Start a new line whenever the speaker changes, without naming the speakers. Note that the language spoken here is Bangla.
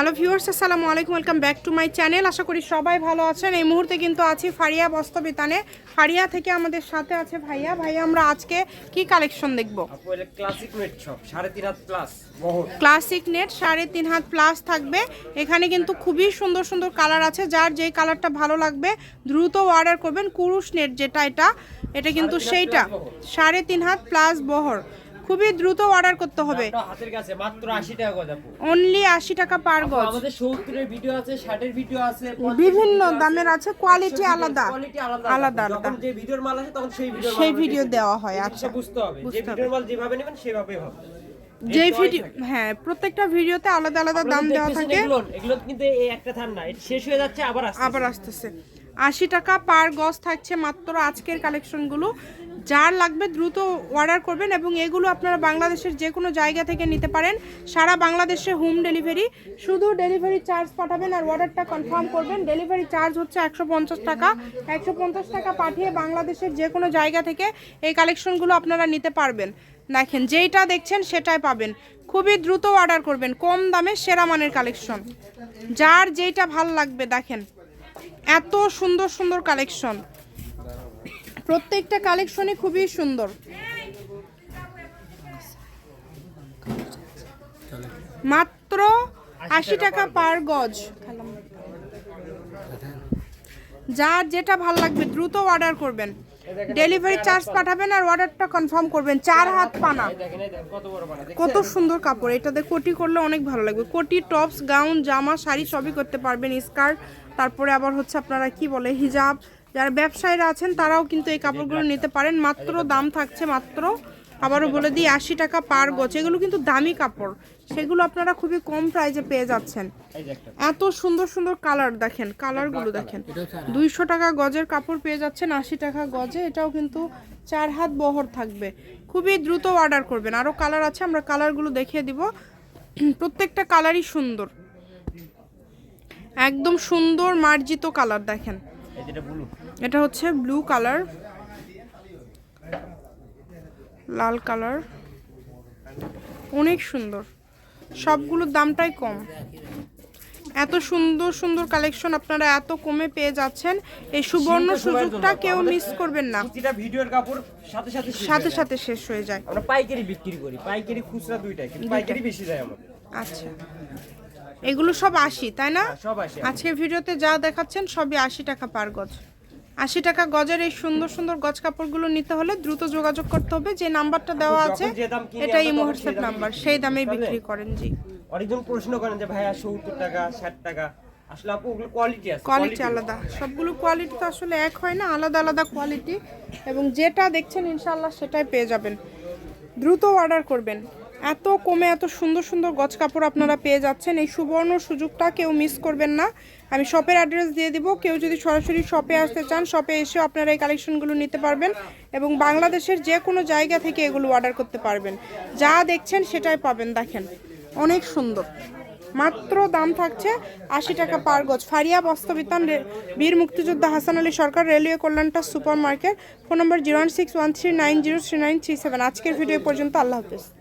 হ্যালো ভিউয়ার্স আসসালামু আলাইকুম welcome back to my channel. আশা করি সবাই ভালো আছেন। এই মুহূর্তে কিন্তু আছি ফারিয়া বস্তবিতানে ফারিয়া থেকে আমাদের সাথে আছে ভাইয়া। ভাইয়া আমরা আজকে কি কালেকশন দেখব?
ক্লাসিক শপ সাড়ে তিন হাত প্লাস
ক্লাসিক নেট সাড়ে তিন হাত প্লাস থাকবে। এখানে কিন্তু খুবই সুন্দর সুন্দর কালার আছে। যার যেই কালারটা ভালো লাগবে দ্রুত অর্ডার করবেন। কুরুশ নেট যেটা এটা এটা কিন্তু সেইটা। সাড়ে তিন হাত প্লাস বহর খুবই দ্রুত অর্ডার করতে হবে।
হাতের কাছে মাত্র আশি টাকা গজ আপু
অনলি আশি টাকা পার গজ
আমাদের সত্তরের ভিডিও আছে ষাটের ভিডিও আছে
বিভিন্ন দামের আছে কোয়ালিটি আলাদা।
কোয়ালিটি আলাদা। যখন যে ভিডিওর মাল আছে তখন সেই ভিডিওর
সেই ভিডিও দেওয়া হয় আচ্ছা।
বুঝতে হবে। যে ভিডিওর মাল যেভাবে নেবেন সেভাবেই হবে।
যে ভিডিও
হ্যাঁ
প্রত্যেকটা ভিডিওতে আলাদা আলাদা দাম দেওয়া থাকে।
এগুলো কিন্তু এই একটা থান না। শেষ হয়ে যাচ্ছে আবার
আবার আসতেছে। আশি টাকা পার গজ থাকছে মাত্র আজকের কালেকশনগুলো যার লাগবে দ্রুত অর্ডার করবেন এবং এগুলো আপনারা বাংলাদেশের যে কোনো জায়গা থেকে নিতে পারেন। সারা বাংলাদেশে হোম ডেলিভারি শুধু ডেলিভারি চার্জ পাঠাবেন আর অর্ডারটা কনফার্ম করবেন। ডেলিভারি চার্জ হচ্ছে একশো পঞ্চাশ টাকা। একশো পঞ্চাশ টাকা পাঠিয়ে বাংলাদেশের যে কোনো জায়গা থেকে এই কালেকশনগুলো আপনারা নিতে পারবেন। দেখেন, যেইটা দেখছেন সেটাই পাবেন। খুবই দ্রুত অর্ডার করবেন, কম দামে সেরা মানের কালেকশন যার যেইটা ভালো লাগবে, দেখেন, এত সুন্দর সুন্দর কালেকশন প্রত্যেকটা কালেকশনই খুবই সুন্দর। মাত্র আশি টাকা পার গজ। যার যেটা ভালো লাগবে দ্রুত অর্ডার করবেন। ডেলিভারি চার্জ পাঠাবেন আর অর্ডারটা কনফার্ম করবেন। চার হাত পানা।
কত
সুন্দর কাপড়। এটাতে কোটি করলে অনেক ভালো লাগবে। কোটি, টপস, গাউন, জামা, শাড়ি সবই করতে পারবেন, স্কার্ট। তারপরে আবার হচ্ছে আপনারা কি বলে, হিজাব যারা ব্যবসায়ীরা আছেন, তারাও কিন্তু এই কাপড়গুলো নিতে পারেন। মাত্র দাম থাকছে মাত্র, আবারও বলে দিই, আশি টাকা পার গজ এগুলো কিন্তু দামি কাপড়। সেগুলো আপনারা খুবই কম প্রাইজে পেয়ে যাচ্ছেন। এত সুন্দর সুন্দর কালার দেখেন কালারগুলো দেখেন। দুইশো টাকা গজের কাপড় পেয়ে যাচ্ছেন, আশি টাকা গজে। এটাও কিন্তু চার হাত বহর থাকবে। খুবই দ্রুত অর্ডার করবেন। আরও কালার আছে, আমরা কালারগুলো দেখিয়ে দিব। প্রত্যেকটা কালারই সুন্দর। একদম সুন্দর মার্জিত কালার দেখেন। এটা হচ্ছে ব্লু কালার লাল কালার অনেক সুন্দর। সবগুলোর দামটাই কম। এত সুন্দর সুন্দর কালেকশন আপনারা এত কমে পেয়ে যাচ্ছেন এই সুবর্ণ সুযোগটা কেউ মিস করবেন না।
প্রতিটা ভিডিওর কাপড় সাথে সাথে শেষ
সাথে
হয়ে যায়।
সাথে শেষ হয়ে যায়।
আমরা পাইকারি বিক্রি করি। পাইকারি খুচরা দুইটাই কিন্তু পাইকারি বেশি যায় আমাদের।
আচ্ছা। এগুলো সব আশি তাই না?
সব
আজকের ভিডিওতে যা দেখাচ্ছেন সবই আশি টাকা পার গজ। আশি টাকা গজের এই সুন্দর সুন্দর গজ কাপড়গুলো নিতে হলে দ্রুত যোগাযোগ করতে হবে। যে নাম্বারটা দেওয়া আছে এটা ইমো
তখন
হোয়াটসঅ্যাপ
সেই দামে
নাম্বার। সেই দামেই বিক্রি করেন জি।
অনেকজন প্রশ্ন করেন যে ভাইয়া সত্তর টাকা ষাট টাকা। আসলে আপু ওগুলো কোয়ালিটি আছে
কোয়ালিটি আলাদা। সবগুলো কোয়ালিটি তো আসলে এক হয় না আলাদা আলাদা কোয়ালিটি এবং যেটা দেখছেন ইনশাল্লাহ সেটাই পেয়ে যাবেন। দ্রুত অর্ডার করবেন। এত কমে এত সুন্দর সুন্দর গজ কাপড় আপনারা পেয়ে যাচ্ছেন। এই সুবর্ণ সুযোগটা কেউ মিস করবেন না। আমি শপের অ্যাড্রেস দিয়ে দিব। কেউ যদি সরাসরি শপে আসতে চান শপে এসেও আপনারা এই কালেকশনগুলো নিতে পারবেন এবং বাংলাদেশের যে কোনো জায়গা থেকে এগুলো অর্ডার করতে পারবেন। যা দেখছেন সেটাই পাবেন। দেখেন, অনেক সুন্দর। মাত্র দাম থাকছে আশি টাকা পার গজ। ফারিয়া বস্তবিতান বীর মুক্তিযোদ্ধা Hasan Ali Sarkar railway কল্যাণটা super market phone number zero one six one three nine zero three nine three seven. আজকের ভিডিও পর্যন্ত আল্লাহ হাফেজ।